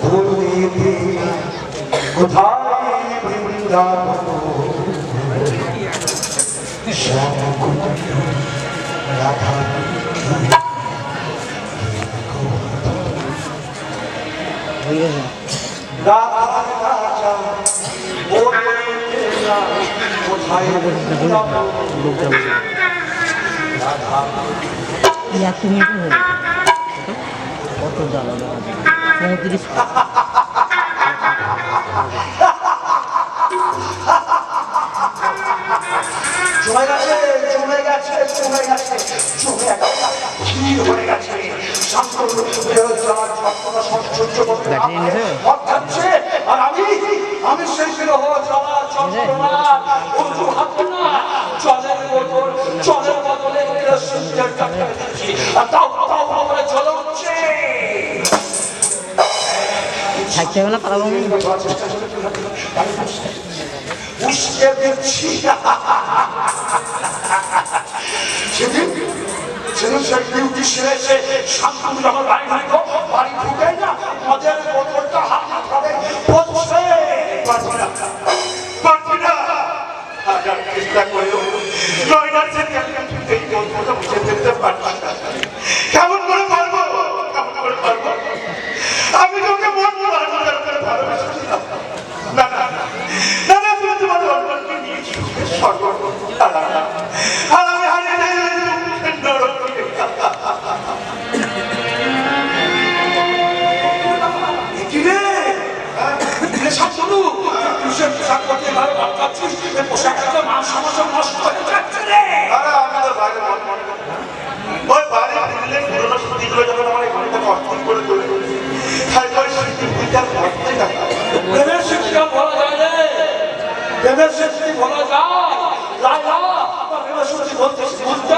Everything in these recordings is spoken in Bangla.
ভুলিতে কোথায় বৃন্দাবন রাধা কোথায় কত জ্বালা পঁয়ত্রিশ গেছে গেছে গেছে গেছে আর আমি আমি সেই বিরহ বদলে কেরোসিনের টাকা থাকতে হবে না, পালাবো আমি। সেদিন সেদিন সে ডিউটি সেরেছে শান্তনু যখন বাড়ি ঢুকো বাড়ি ঢুকে না মদের চেষ্টা করেও নয়নার যে এই গল্পটা বুঝে ফেলতে পারছি কেমন করে পারব? কেমন করে পারব? আমি তোকে সে পোশাক পরতে ভালো ভাব পাচ্ছিস এই পোশাকটা মান সমাজ নষ্ট হয়ে যাচ্ছে রে আরে আমি তো বাইরে মন মন ওই বাইরে ফিরলে পুরোনো স্মৃতিগুলো যখন আমার এই ঘরে থেকে করে তোলে তাই ওই স্মৃতি বুঝতে করতে না প্রেমের শিক্ষা বলা যায় রে প্রেমের শিক্ষা বলা যায় লাইলা প্রেমের সত্যি বলতে বলতে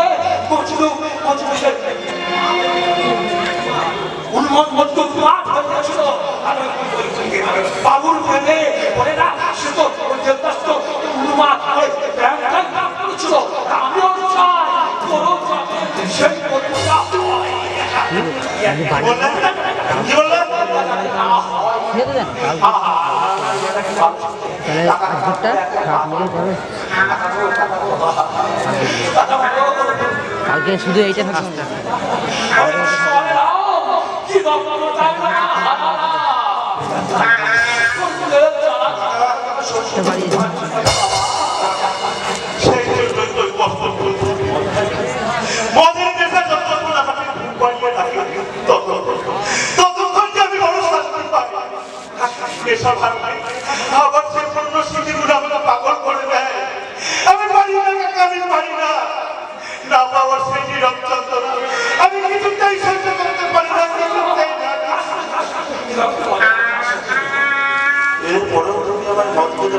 কচুরু কচুরু উন্মত মত মাঠ হয়ে গেছিল আর ওই- ওই- ওই বাবুর প্রেমে কালকে শুধু এইটা বাড়ি সেই জন্যই তো ওই কষ্ট করছি। মদের নেশা যতক্ষণ আমাকে ঘুম পাড়িয়ে রাখে, ততক্ষণ ততক্ষণ যে আমি বড় শান্তি পাই। ভাঙলে আবার সে স্মৃতিগুলো পাগল করে দেয়। আমি পারি কাকা, আমি পারি না। আমি কিছুতেই সহ্য করতে পারি না, কিছুতেই। এরপরেও তুমি আমার মত করতে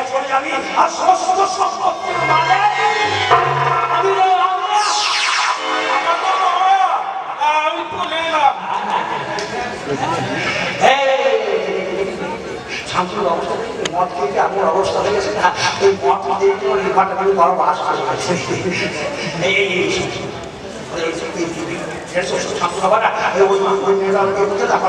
স্বর্গে চলে যাবি আর সমস্ত সম্পত্তির মালিক আমি আমি। আমি এলাম হয়ে হয়ে এই এই শান্ত খাবার না ওই ওই মেয়েরা আমাকে বলতে দেখা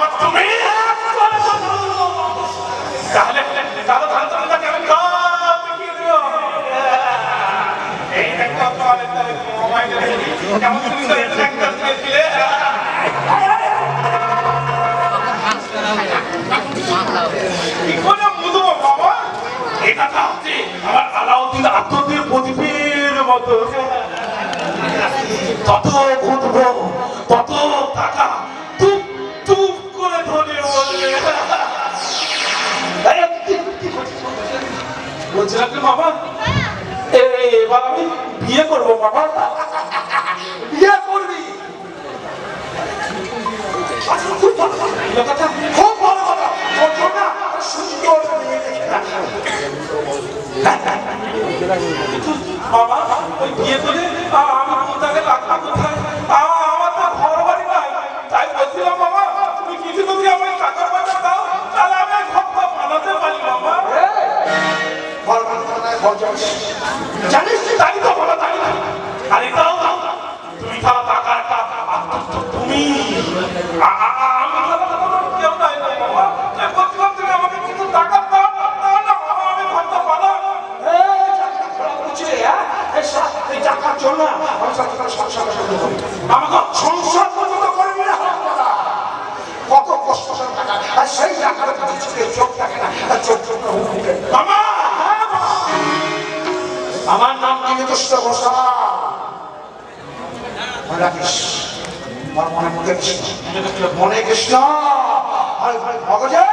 আমার আলাউদ্দিন আত্মদের প্রদীপের মতো তত ঘুরবো করব বাবা? বিয়ে করবি? খুব ভালো কথা। এই কথা খুব ভালো কথা তোর জন্য একটা সুন্দর বাবা ওই বিয়ে করে আমি কোথাকে রাখব কোথায়? আমার তো ঘর বাড়ি নাই। তাই বলছিলাম বাবা তুমি কিছু যদি আমায় টাকা পয়সা দাও তাহলে আমি ঘরটা বানাতে পারি বাবা। নয়, ভালো জানিস। তুই জানি তো বাবা জানি তো। সংসার আমাকে সংসার কত চোখে থাকে না। চোখ আমার নাম কিন্তু কৃষ্ণ ঘোষা মনে রাখিস মনে মনে কৃষ্ণ। মনে কৃষ্ণ? চন্দা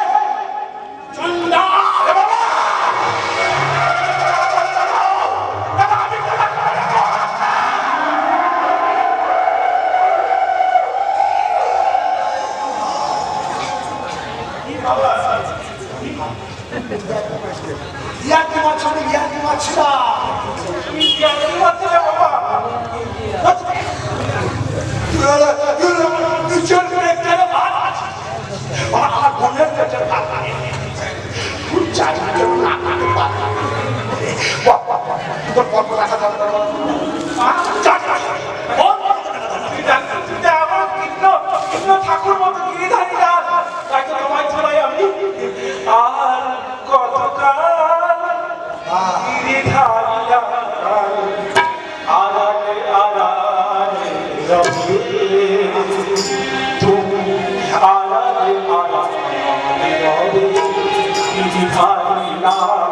জানি না কেন না খেতে পারি। বাহ, বাহ, বাহ, বাহ। তোর গল্প রাখা যাবে আড়ালে